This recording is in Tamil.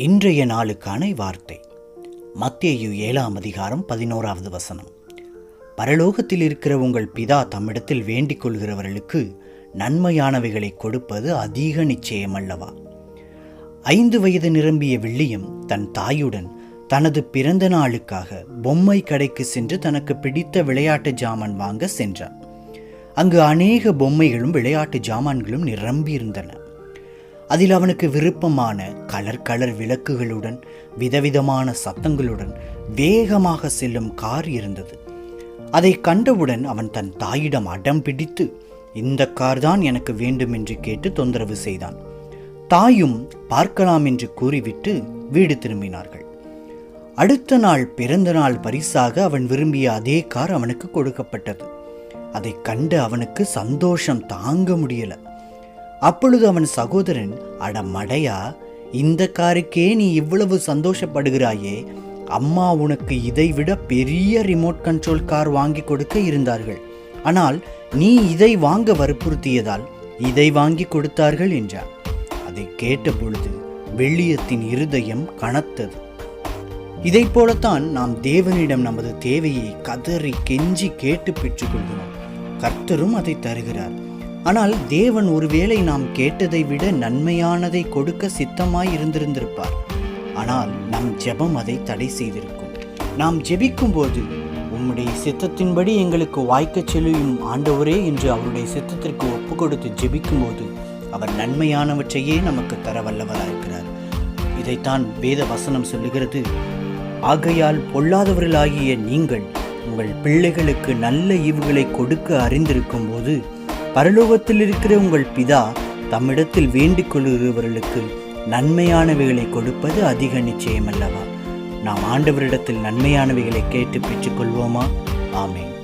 இன்றைய நாளுக்கான வார்த்தை. மத்தேயு ஏழாம் அதிகாரம் பதினோராவது வசனம். பரலோகத்தில் இருக்கிற உங்கள் பிதா தம்மிடத்தில் வேண்டிக் கொள்கிறவர்களுக்கு நன்மையானவைகளை கொடுப்பது அதிக நிச்சயம் அல்லவா? ஐந்து வயது நிரம்பிய வில்லியம் தன் தாயுடன் தனது பிறந்த நாளுக்காக பொம்மை கடைக்கு சென்று தனக்கு பிடித்த விளையாட்டு ஜாமான் வாங்க சென்றான். அங்கு அநேக பொம்மைகளும் விளையாட்டு ஜாமான்களும் நிரம்பியிருந்தன. அதில் அவனுக்கு விருப்பமான கலர் கலர் விளக்குகளுடன் விதவிதமான சத்தங்களுடன் வேகமாக செல்லும் கார் இருந்தது. அதை கண்டவுடன் அவன் தன் தாயிடம் அடம் பிடித்து இந்த கார் தான் எனக்கு வேண்டும் என்று கேட்டு தொந்தரவு செய்தான். தாயும் பார்க்கலாம் என்று கூறிவிட்டு வீடு திரும்பினார்கள். அடுத்த நாள் பிறந்த நாள் பரிசாக அவன் விரும்பிய அதே கார் அவனுக்கு கொடுக்கப்பட்டது. அதை கண்டு அவனுக்கு சந்தோஷம் தாங்க முடியலை. அப்பொழுது அவன் சகோதரன் அட மடையா இந்த காருக்கே நீ இவ்வளவு சந்தோஷப்படுகிறாயே. அம்மா உனக்கு இதைவிட பெரிய ரிமோட் கண்ட்ரோல் கார் வாங்கி கொடுக்க இருந்தார்கள். ஆனால் நீ இதை வாங்க வற்புறுத்தியதால் இதை வாங்கி கொடுத்தார்கள் என்றார் அதை கேட்ட பொழுது வெள்ளியத்தின் இருதயம் கனத்தது. இதைப் போலத்தான் நாம் தேவனிடம் நமது தேவையை கதறி கெஞ்சி கேட்டு பெற்றுக்கொள்கிறோம் கர்த்தரும் அதை தருகிறார். ஆனால் தேவன் ஒருவேளை நாம் கேட்டதை விட நன்மையானதை கொடுக்க சித்தமாய் இருந்திருந்திருப்பார் ஆனால் நம் ஜெபம் அதை தடை செய்திருக்கும். நாம் ஜெபிக்கும் போது உம்முடைய சித்தத்தின்படி எங்களுக்கு வாய்க்கச் செல்லும் ஆண்டவரே என்று அவருடைய சித்தத்திற்கு ஒப்பு கொடுத்து ஜெபிக்கும் போது அவர் நன்மையானவற்றையே நமக்கு தர வல்லவராயிருக்கிறார் இதைத்தான் வேத வசனம் சொல்லுகிறது. ஆகையால் பொல்லாதவர்களாகிய நீங்கள் உங்கள் பிள்ளைகளுக்கு நல்ல ஈவுகளை கொடுக்க அறிந்திருக்கும் போது பரலோகத்தில் இருக்கிற உங்கள் பிதா தம்மிடத்தில் வேண்டிக் கொள்கிறவர்களுக்கு நன்மையானவைகளை கொடுப்பது அதிக நிச்சயம் அல்லவா நாம் ஆண்டவரிடத்தில் நன்மையானவைகளை கேட்டு பெற்றுக்கொள்வோமா? ஆமேன்.